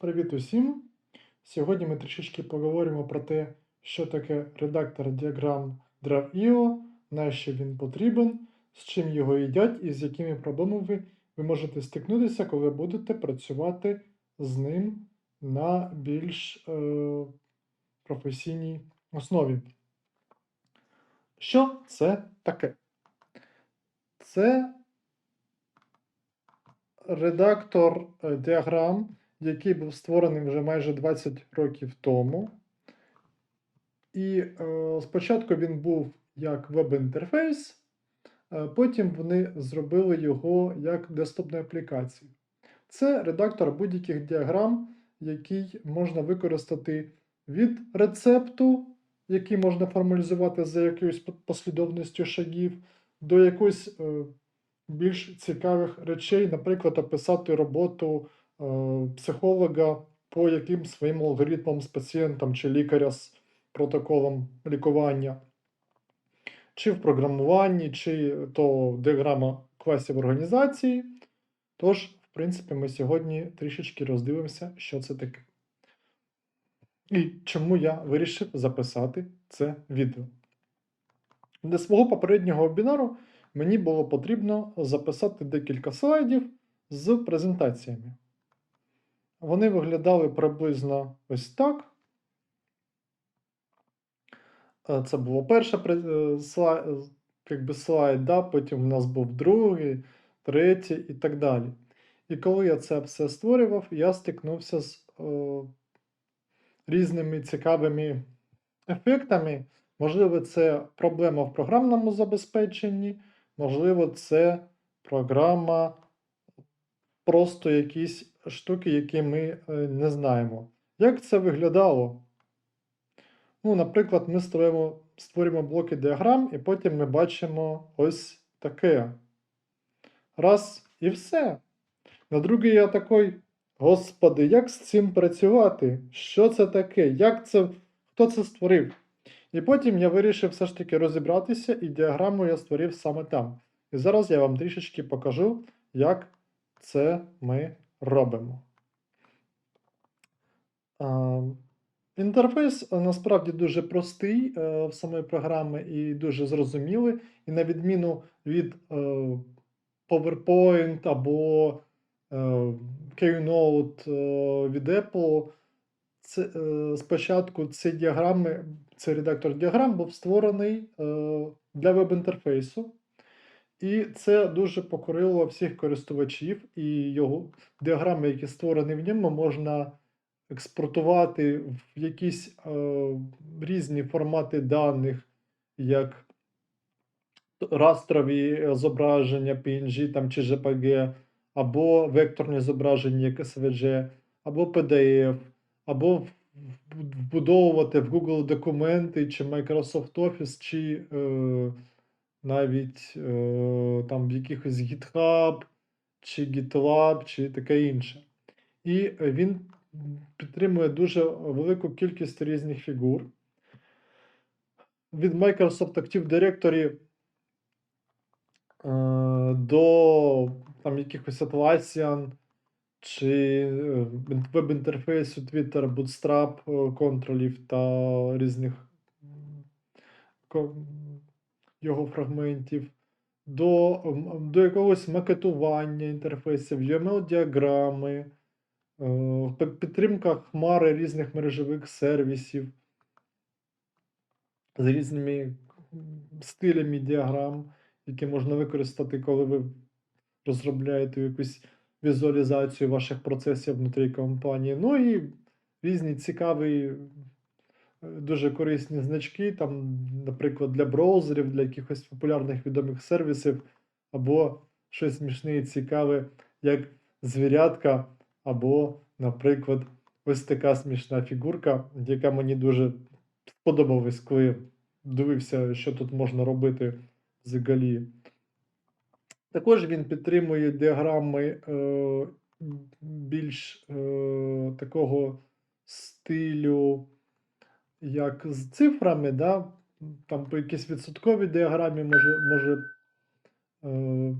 Привіт усім! Сьогодні ми трішечки поговоримо про те, що таке редактор діаграм Draw.io, на що він потрібен, з чим його їдять і з якими проблемами ви можете стикнутися, коли будете працювати з ним на більш е, професійній основі. Що це таке? Це редактор е, діаграм, який був створений вже майже 20 років тому. І е, спочатку він був як веб-інтерфейс, е, потім вони зробили його як десктопну апплікацію. Це редактор будь-яких діаграм, який можна використати від рецепту, який можна формалізувати за якоюсь послідовністю шагів, до якоїсь е, більш цікавих речей, наприклад, описати роботу психолога по якимсь своїм алгоритмам з пацієнтом чи лікаря з протоколом лікування, чи в програмуванні, чи то діаграма класів організації. Тож, в принципі, ми сьогодні трішечки роздивимося, що це таке. І чому я вирішив записати це відео. Для свого попереднього вебінару мені було потрібно записати декілька слайдів з презентаціями. Вони виглядали приблизно ось так. Е, Це було перше слайд, якби слайд, да? потім в нас був другий, третій і так далі. І коли я це все створював, я стикнувся з о, різними цікавими ефектами. Можливо, це проблема в програмному забезпеченні, можливо, це програма, просто якісь штуки, які ми е, не знаємо. Як це виглядало? Ну, Наприклад, ми створюємо, створюємо блоки діаграм, і потім ми бачимо ось таке. Раз і все. На другий я такий, господи, як з цим працювати? Що це таке? Як це, Хто це створив? І потім я вирішив все ж таки розібратися, і діаграму я створив саме там. І зараз я вам трішечки покажу, як це ми робимо. Інтерфейс е, насправді дуже простий е, в самої програми і дуже зрозумілий. І на відміну від е, PowerPoint або Keynote від Apple, це, спочатку ці діаграми, цей редактор діаграм був створений для веб-інтерфейсу. І це дуже покорило всіх користувачів, і його діаграми, які створені в ньому, можна експортувати в якісь е, різні формати даних, як растрові зображення PNG там, чи JPG, або векторні зображення, як SVG, або PDF, або вбудовувати в Google документи, чи Microsoft Office, чи е, навіть е, там в якихось GitHub, чи GitLab, чи таке інше. І він підтримує дуже велику кількість різних фігур. Від Microsoft Active Directory е, до там, якихось Atlassian чи е, веб-інтерфейсу Twitter, Bootstrap е, контролів та різних його фрагментів, до до якогось макетування інтерфейсів, UML-діаграми, е, підтримка хмари різних мережевих сервісів з різними стилями діаграм, які можна використати, коли ви розробляєте якусь візуалізацію ваших процесів внутрі компанії. Ну і різні цікаві, дуже корисні значки, там, наприклад, для браузерів, для якихось популярних відомих сервісів, або щось смішне і цікаве, як звірятка, або, наприклад, ось така смішна фігурка, яка мені дуже сподобалась, коли дивився, що тут можна робити взагалі. Також він підтримує діаграми е, більш е, такого стилю, як з цифрами, да? там по якійсь відсотковій діаграмі може може е,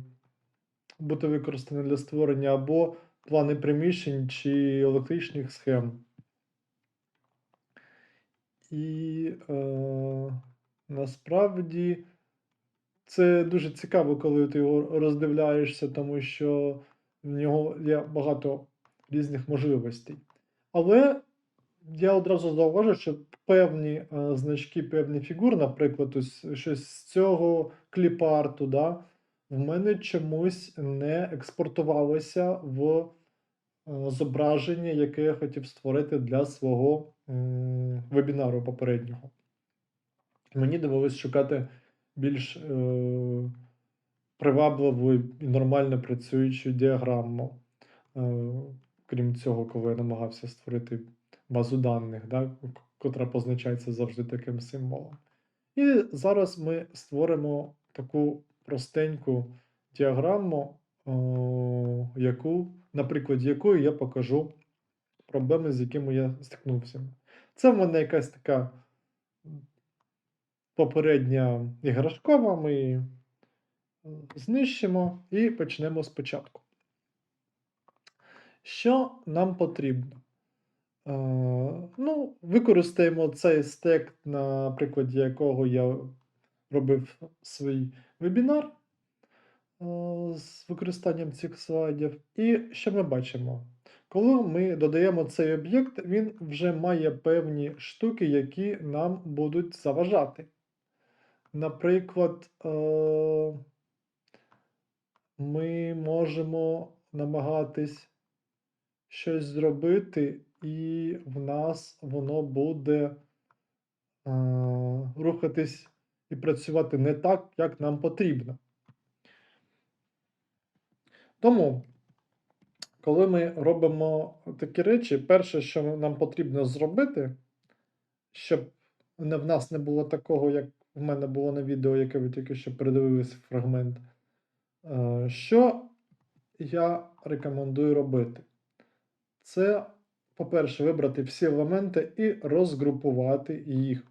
бути використаний для створення, або плани приміщень чи електричних схем. І е, насправді це дуже цікаво, коли ти його роздивляєшся, тому що в нього є багато різних можливостей. Але я одразу зауважу, що певні е, значки, певні фігур, наприклад, ось щось з цього кліпарту, да, в мене чомусь не експортувалося в е, зображення, яке я хотів створити для свого вебінару попереднього. Мені довелось шукати більш е, привабливу і нормально працюючу діаграму. Е, крім цього, коли я намагався створити базу даних, да, котра позначається завжди таким символом. І зараз ми створимо таку простеньку діаграму, о, яку, на прикладі якої я покажу проблеми, з якими я стикнувся. Це в мене якась така попередня іграшкова. Ми її е, знищимо і почнемо спочатку. Що нам потрібно? Е, ну, використаємо цей стек, на прикладі якого я робив свій вебінар е, з використанням цих слайдів. І що ми бачимо? Коли ми додаємо цей об'єкт, він вже має певні штуки, які нам будуть заважати. Наприклад, е, ми можемо намагатись щось зробити, і в нас воно буде е, рухатись і працювати не так, як нам потрібно. Тому, коли ми робимо такі речі, перше, що нам потрібно зробити, щоб не в нас не було такого, як в мене було на відео, яке ви тільки що передивилися фрагмент. е, Що я рекомендую робити? Це, по-перше, вибрати всі елементи і розгрупувати їх.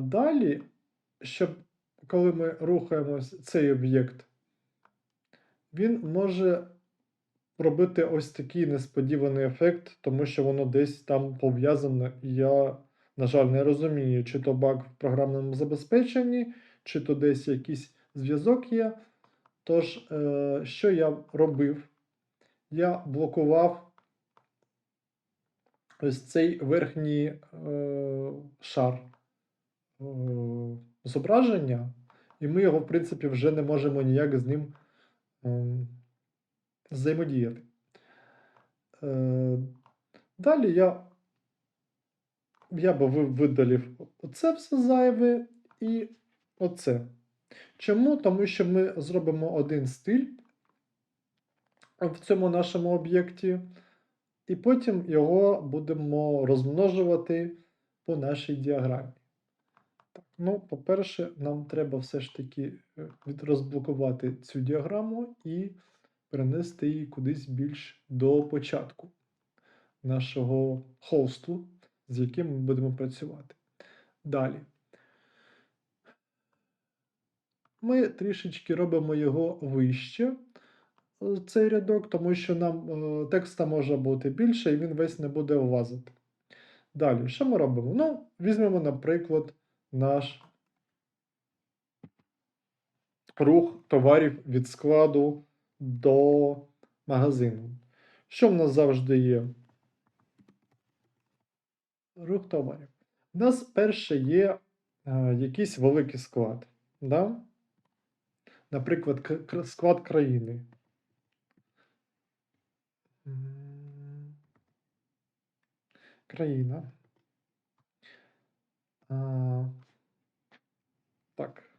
Далі, щоб коли ми рухаємось цей об'єкт, він може робити ось такий несподіваний ефект, тому що воно десь там пов'язане. Я, на жаль, не розумію, чи то баг в програмному забезпеченні, чи то десь якийсь зв'язок є. Тож, е, що я робив? Я блокував ось цей верхній е, шар е, зображення, і ми його, в принципі, вже не можемо ніяк з ним ем, взаємодіяти. Е, Далі я, я би ви- видалив оце все зайве і оце. Чому? Тому що ми зробимо один стиль в цьому нашому об'єкті, і потім його будемо розмножувати по нашій діаграмі. Так, ну, по-перше, нам треба все ж таки е, розблокувати цю діаграму і перенести її кудись більш до початку нашого хосту, з яким ми будемо працювати. Далі. Ми трішечки робимо його вище, цей рядок, тому що нам е, текста може бути більше, і він весь не буде влазити. Далі, що ми робимо? Ну, візьмемо, наприклад, наш рух товарів від складу до магазину. Що в нас завжди є? Рух товарів. У нас перше є е, якийсь великий склад. Да? Наприклад, склад країни. Країна. А, так.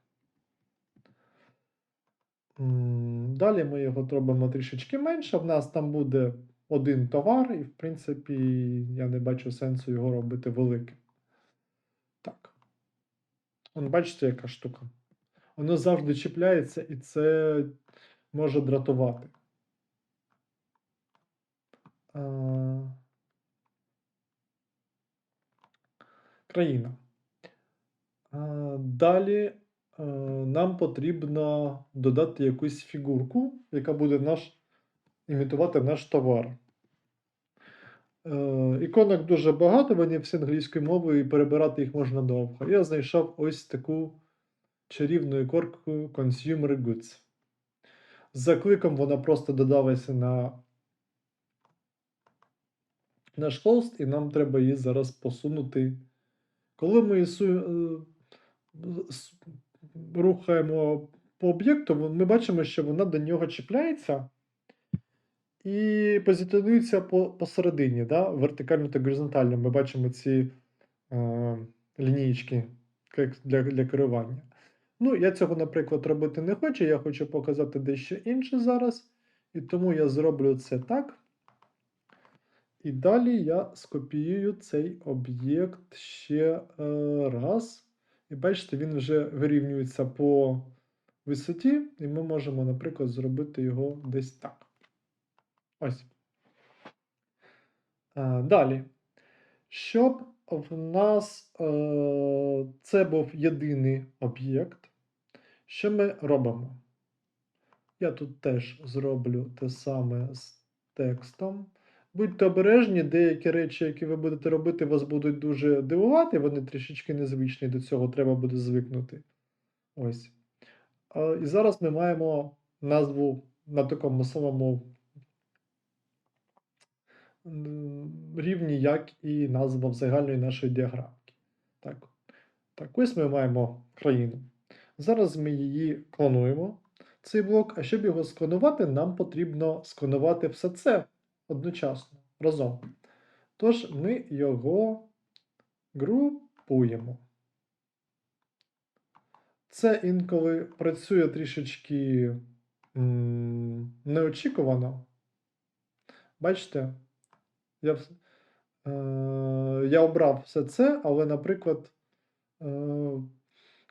Далі ми його робимо трішечки менше. В нас там буде один товар, і, в принципі, я не бачу сенсу його робити великим. Так. Вон, бачите, яка штука? Воно завжди чіпляється, і це може дратувати. А, Країна. Далі е, нам потрібно додати якусь фігурку, яка буде наш імітувати наш товар. Е, іконок дуже багато, вони всі англійською мовою, і перебирати їх можна довго. Я знайшов ось таку чарівну ікорку Consumer Goods. За кликом вона просто додалася на наш холст, і нам треба її зараз посунути. Коли ми е, рухаємо по об'єкту, ми бачимо, що вона до нього чіпляється і позиціонується посередині, да? вертикально та горизонтально. Ми бачимо ці е, лінійки для, для керування. Ну, я цього, наприклад, робити не хочу. Я хочу показати дещо інше зараз. І тому я зроблю це так. І далі я скопіюю цей об'єкт ще е, раз. І бачите, він вже вирівнюється по висоті, і ми можемо, наприклад, зробити його десь так. Ось. Е, далі. Щоб в нас е, це був єдиний об'єкт, що ми робимо? Я тут теж зроблю те саме з текстом. Будьте обережні, деякі речі, які ви будете робити, вас будуть дуже дивувати, вони трішечки незвичні, до цього треба буде звикнути. Ось. І зараз ми маємо назву на такому самому рівні, як і назва загальної нашої діаграмки. Так. так, ось ми маємо країну. Зараз ми її клонуємо, цей блок, а щоб його склонувати, нам потрібно склонувати все це одночасно, разом. Тож ми його групуємо. Це інколи працює трішечки неочікувано. Бачите, я, е, я обрав все це, але, наприклад, е,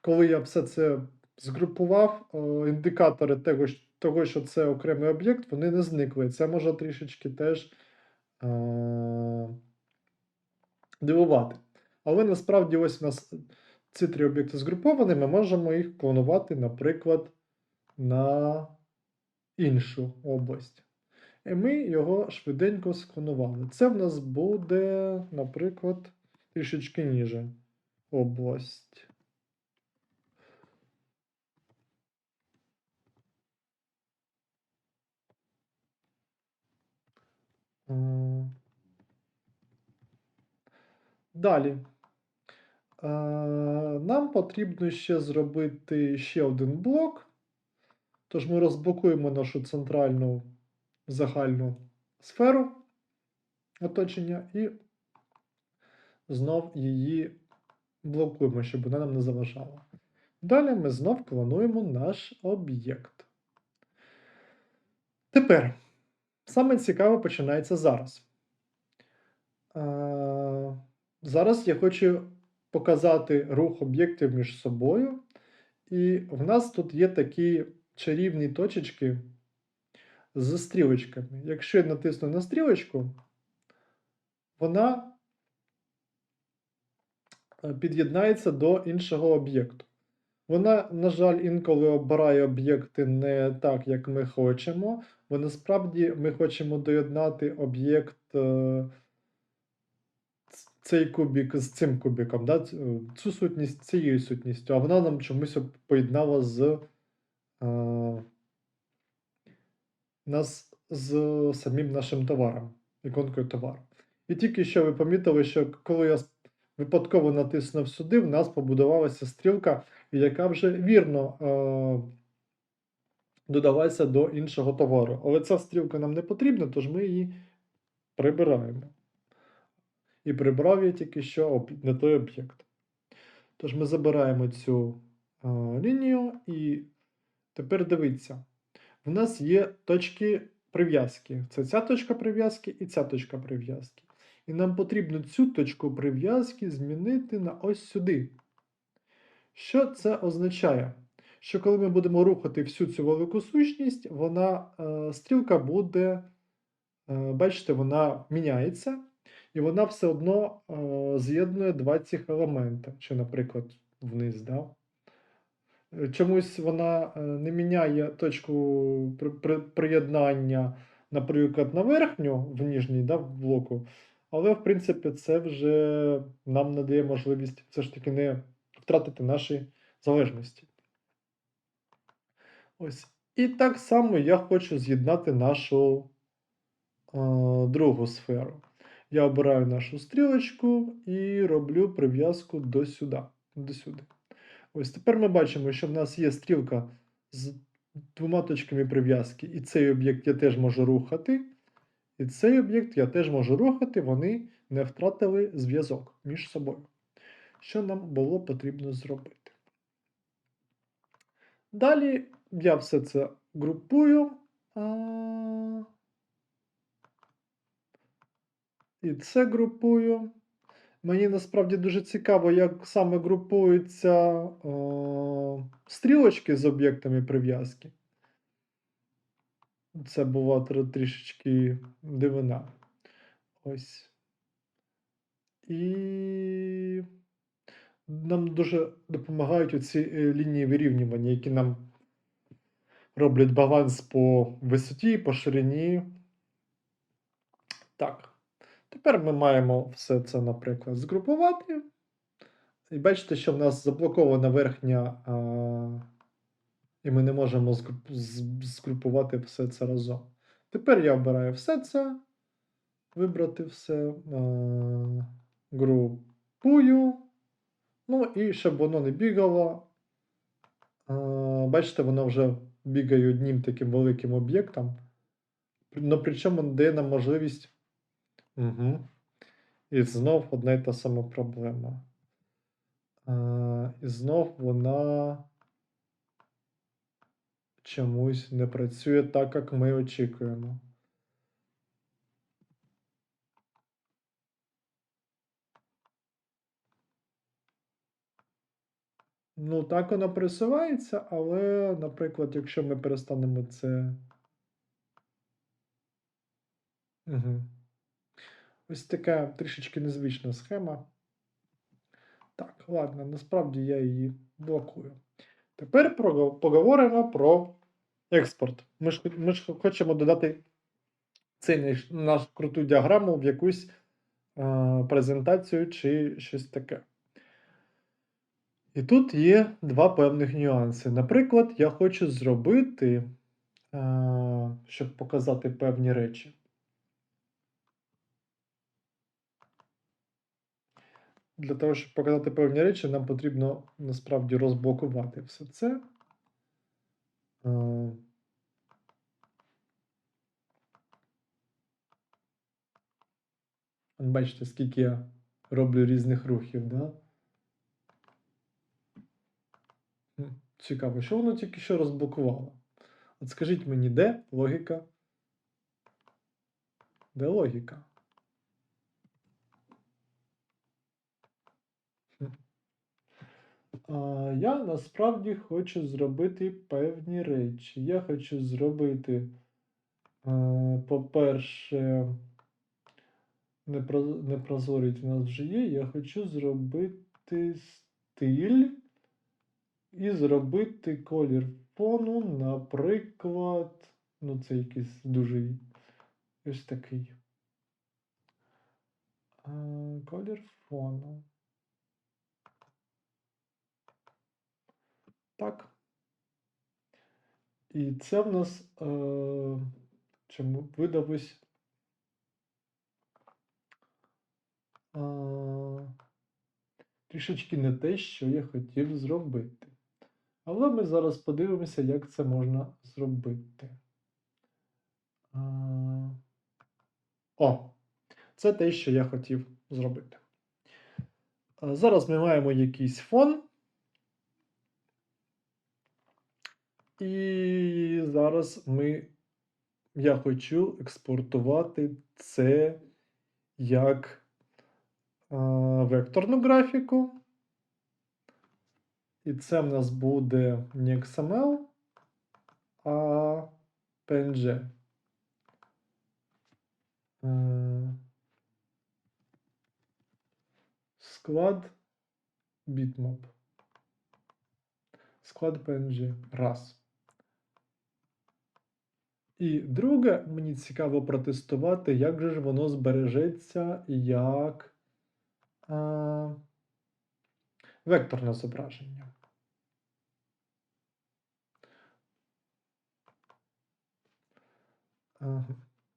коли я все це згрупував, е, індикатори того, щ- того, що це окремий об'єкт, вони не зникли. Це може трішечки теж е, дивувати. Але насправді ось у нас ці три об'єкти згруповані, ми можемо їх клонувати, наприклад, на іншу область. І ми його швиденько склонували. Це в нас буде, наприклад, трішечки ніже область. Далі. Е, Нам потрібно ще зробити ще один блок. Тож ми розблокуємо нашу центральну загальну сферу оточення і знов її блокуємо, щоб вона нам не заважала. Далі ми знов клонуємо наш об'єкт. Тепер саме цікаве починається зараз. Зараз я хочу показати рух об'єктів між собою. І в нас тут є такі чарівні точечки з стрілочками. Якщо я натисну на стрілочку, вона е, під'єднається до іншого об'єкту. Вона, на жаль, інколи обирає об'єкти не так, як ми хочемо, бо насправді ми хочемо доєднати об'єкт, е, цей кубік з цим кубіком, да? цю сутність з цією сутністю, а вона нам чомусь поєднала з е, нас з самим нашим товаром, іконкою товару. І тільки що ви помітили, що коли я випадково натиснув сюди, в нас побудувалася стрілка, яка вже вірно е, додалася до іншого товару. Але ця стрілка нам не потрібна, тож ми її прибираємо. І прибрав я тільки що не той об'єкт. Тож ми забираємо цю е, лінію і тепер дивіться. В нас є точки прив'язки. Це ця точка прив'язки і ця точка прив'язки. І нам потрібно цю точку прив'язки змінити на ось сюди. Що це означає? Що коли ми будемо рухати всю цю велику сущність, вона, е, стрілка буде, е, бачите, вона міняється, і вона все одно е, з'єднує два цих елемента, чи, наприклад, вниз. Да? Чомусь вона не міняє точку при- при- приєднання наприклад, на верхню, в нижній, да, блоку. Але, в принципі, це вже нам надає можливість все ж таки не втратити наші залежності. Ось. І так само я хочу з'єднати нашу е, другу сферу. Я обираю нашу стрілочку і роблю прив'язку до сюди, до сюди. Ось тепер ми бачимо, що в нас є стрілка з двома точками прив'язки, і цей об'єкт я теж можу рухати. І цей об'єкт я теж можу рухати, вони не втратили зв'язок між собою. Що нам було потрібно зробити? Далі я все це групую. І це групую. Мені насправді дуже цікаво, як саме групуються стрілочки з об'єктами прив'язки. Це була трішечки дивина. Ось. І нам дуже допомагають оці е, лінії вирівнювання, які нам роблять баланс по висоті, по ширині. Так. Тепер ми маємо все це, наприклад, згрупувати. І бачите, що в нас заблокована верхня, а, і ми не можемо згрупувати все це разом. Тепер я обираю все це, вибрати все, а, групую. Ну і щоб воно не бігало. а, Бачите, воно вже бігає одним таким великим об'єктом. Ну, причому дає нам можливість. Угу. І знов одна й та сама проблема. А, і знов вона чомусь не працює так, як ми очікуємо. Ну, так воно присувається, але, наприклад, якщо ми перестанемо це. Угу. Ось така трішечки незвична схема. Так, ладно, насправді я її блокую. Тепер поговоримо про експорт. Ми ж, ми ж хочемо додати цей наш, наш круту діаграму в якусь е, презентацію чи щось таке. І тут є два певних нюанси. Наприклад, я хочу зробити, е, щоб показати певні речі. Для того, щоб показати певні речі, нам потрібно насправді розблокувати все це. Е, Бачите, скільки я роблю різних рухів, да? Цікаво, що воно тільки що розблокувало? От скажіть мені, де логіка? Де логіка? А, я насправді хочу зробити певні речі. Я хочу зробити, е, по-перше, непро- непрозорість в нас вже є. Я хочу зробити стиль і зробити колір фону, наприклад, ну це якийсь дуже ось такий. Колір фону. Так. І це в нас е, чому видалось. е, трішечки не те, що я хотів зробити. Але ми зараз подивимося, як це можна зробити. О, це те, що я хотів зробити. Зараз ми маємо якийсь фон. І зараз ми, я хочу експортувати це як векторну графіку. І це в нас буде не XML, а PNG. Е, Склад bitmap. Склад PNG. Раз. І друге, мені цікаво протестувати, як же ж воно збережеться як а, векторне зображення.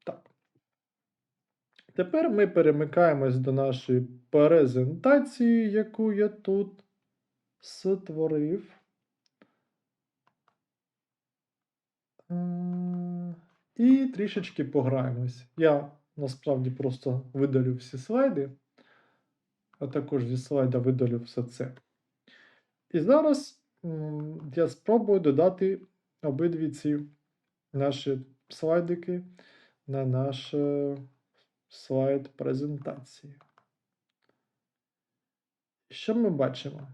Так. Тепер ми перемикаємось до нашої презентації, яку я тут створив. Е, І трішечки пограємось. Я насправді просто видалю всі слайди, а також зі слайда видалю все це. І зараз я спробую додати обидві ці наші слайдики на наш е, слайд презентації. Що ми бачимо?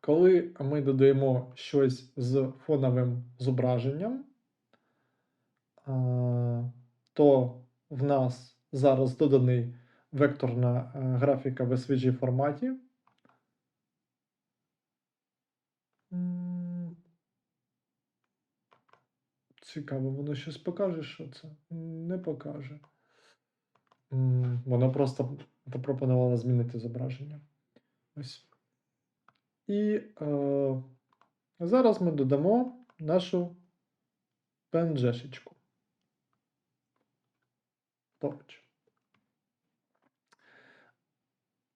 Коли ми додаємо щось з фоновим зображенням, то в нас зараз доданий векторна е, графіка в SVG форматі. Цікаво, воно щось покаже, що це? Не покаже. Воно просто запропонувало змінити зображення. Ось. І е, зараз ми додамо нашу пенджешечку. Поруч.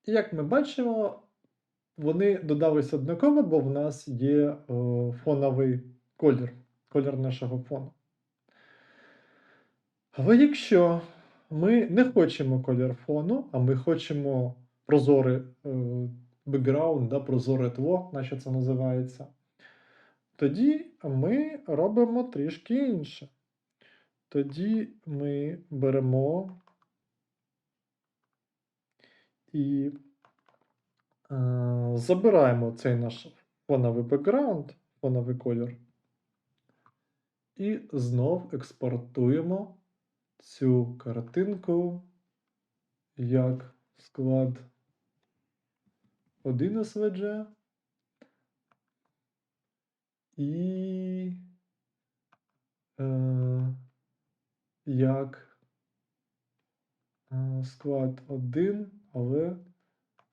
Як ми бачимо, вони додались однаково, бо в нас є е, фоновий колір, колір нашого фону. Але якщо ми не хочемо колір фону, а ми хочемо прозорий е, бекграунд, да, прозоре тло, наче це називається, тоді ми робимо трішки інше. Тоді ми беремо і е, забираємо цей наш фоновий бекграунд, фоновий колір, і знов експортуємо цю картинку як склад 1 SVG і е, як е, склад 1, але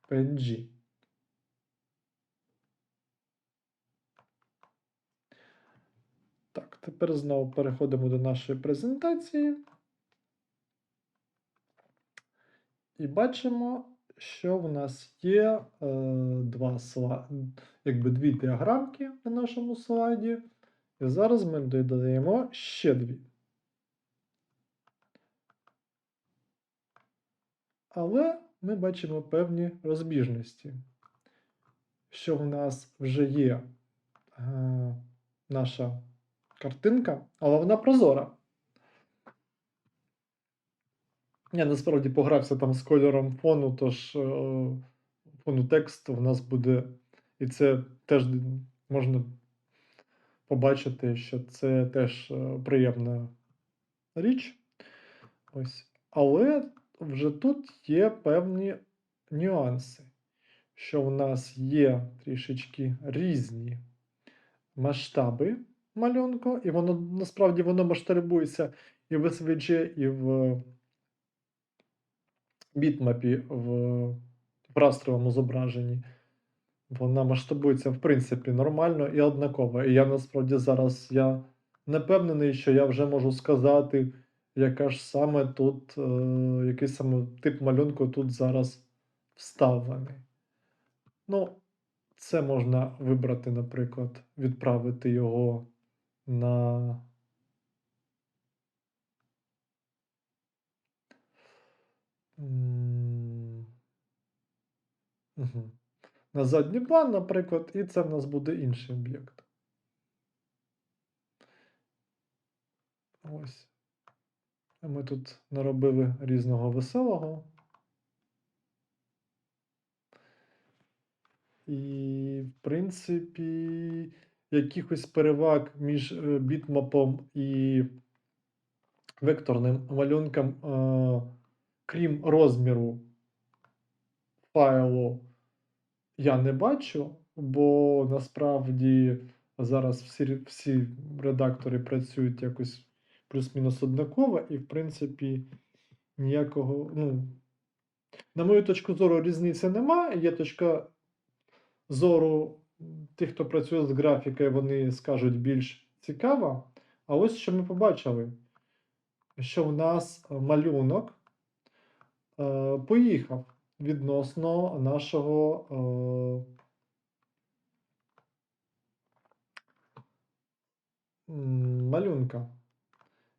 PNG. Тепер знову переходимо до нашої презентації. І бачимо, що в нас є е, два сла... якби дві діаграмки на нашому слайді. І зараз ми додаємо ще дві. Але ми бачимо певні розбіжності, що в нас вже є е, наша картинка, але вона прозора. Я насправді погрався там з кольором фону, тож е, фону тексту в нас буде. І це теж можна побачити, що це теж е, приємна річ. Ось. Але вже тут є певні нюанси, що в нас є трішечки різні масштаби малюнку, і воно насправді воно масштабується і в SVG, і в бітмапі в, растровому зображенні. Вона масштабується, в принципі, нормально і однаково. І я насправді зараз я не впевнений, що я вже можу сказати, яка ж саме тут, е, який саме тип малюнку тут зараз вставлений. Ну, це можна вибрати, наприклад, відправити його на. На задній план, наприклад, і це в нас буде інший об'єкт. Ось. Ми тут наробили різного веселого. І, в принципі, якихось переваг між е, бітмапом і векторним малюнком, е, крім розміру файлу, я не бачу, бо насправді зараз всі, всі редактори працюють якось плюс-мінус однаково, і, в принципі, ніякого, ну, на мою точку зору, різниці нема. Є точка зору тих, хто працює з графікою, вони скажуть більш цікаво. А ось що ми побачили, що в нас малюнок е, поїхав відносно нашого е, малюнка.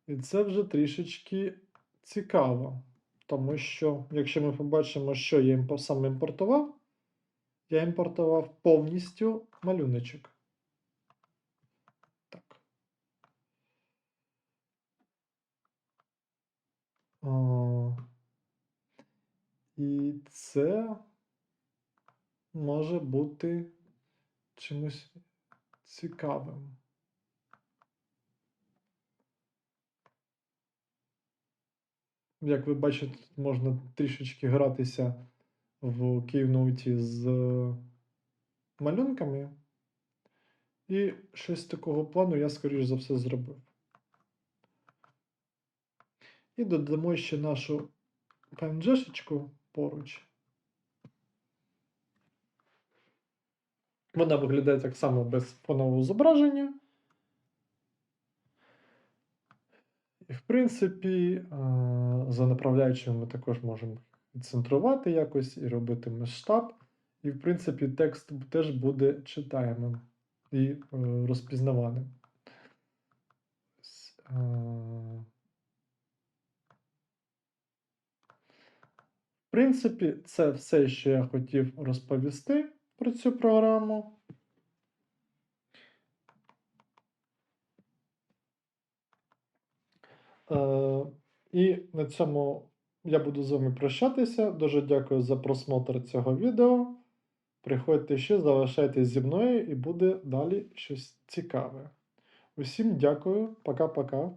І це вже трішечки цікаво. Тому що, якщо ми побачимо, що я саме імпортував, я імпортував повністю малюночок. Так. О, і це може бути чимось цікавим. Як ви бачите, тут можна трішечки гратися в Keynote з малюнками. І щось такого плану я, скоріш за все, зробив. І додамо ще нашу PNG-шечку поруч. Вона виглядає так само без фонового зображення. І, в принципі, за направляючими ми також можемо відцентрувати якось і робити масштаб. І, в принципі, текст теж буде читаємим і е, розпізнаваним. Е, В принципі, це все, що я хотів розповісти про цю програму. Е, І на цьому я буду з вами прощатися. Дуже дякую за просмотр цього відео. Приходьте ще, залишайтесь зі мною і буде далі щось цікаве. Усім дякую, пока-пока.